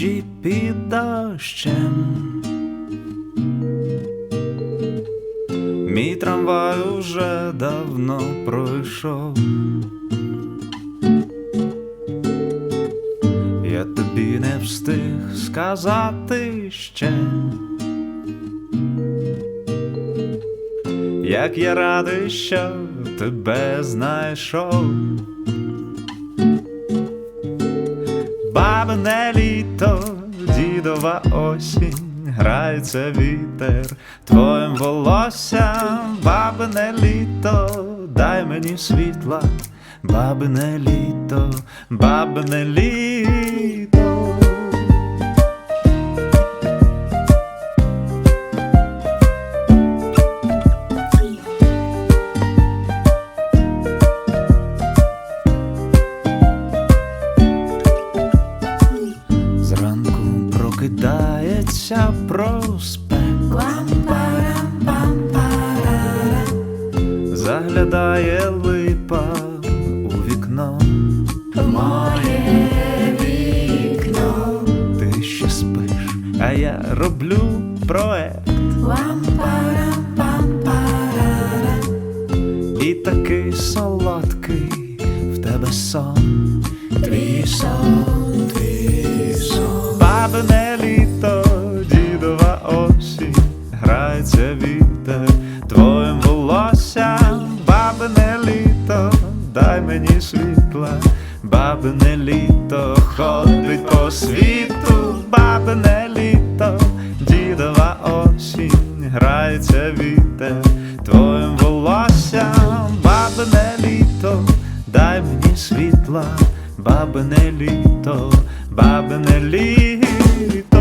ночі під дощем. Мій трамвай уже давно пройшов. Я тобі не встиг сказати ще. Як я радий, що тебе знайшов. Бабине літо, дідова осінь, грається вітер твоїм волоссям, бабине літо, дай мені світла, бабине літо, бабине літо. Прокидається проспект, заглядає липа у вікно. Моє вікно, Ти ще спиш, а я роблю проект. І такий солодкий в тебе сон. твій сон, промені світла, бабине літо ходить по світу, бабне літо, дідова осінь, грається вітер твоїм волоссям, бабне літо, дай мені світла, бабне літо, бабне літо.